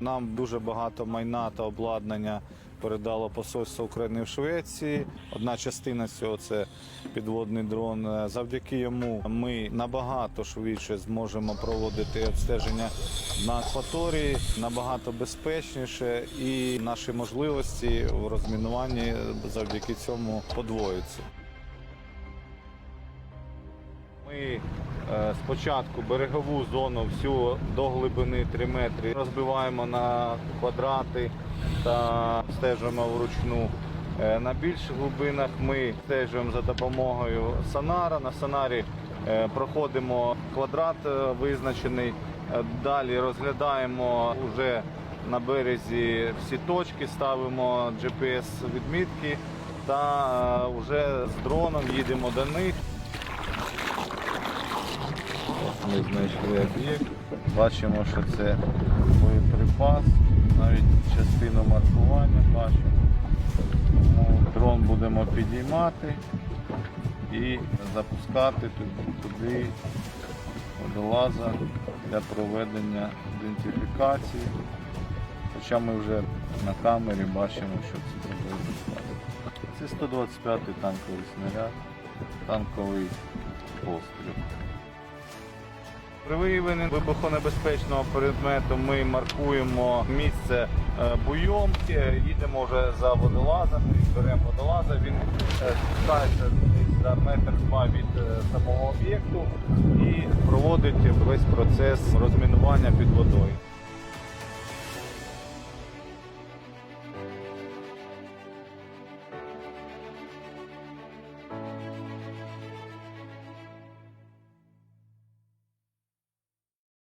Нам дуже багато майна та обладнання передало посольство України в Швеції. Одна частина цього це підводний дрон. Завдяки йому ми набагато швидше зможемо проводити обстеження на акваторії, набагато безпечніше, і наші можливості в розмінуванні завдяки цьому подвоюються. Ми е, спочатку берегову зону всю до глибини 3 метри розбиваємо на квадрати та стежимо вручну. Е, На більших глибинах ми стежуємо за допомогою сонара. На сонарі е, проходимо квадрат визначений. Далі розглядаємо вже на березі всі точки, ставимо GPS-відмітки та вже з дроном їдемо до них. Ми знайшли об'єкт. Бачимо, що це боєприпас, навіть частину маркування бачимо. Тому дрон будемо підіймати і запускати туди, водолаза для проведення ідентифікації. Хоча ми вже на камері бачимо, що це боєприпас. Це 125 танковий снаряд, танковий постріл. При виявленні вибухонебезпечного предмету. Ми маркуємо місце е, буйомки, їдемо вже за водолазами, беремо водолаза, він е, спускається за метр два від е, самого об'єкту і проводить весь процес розмінування під водою.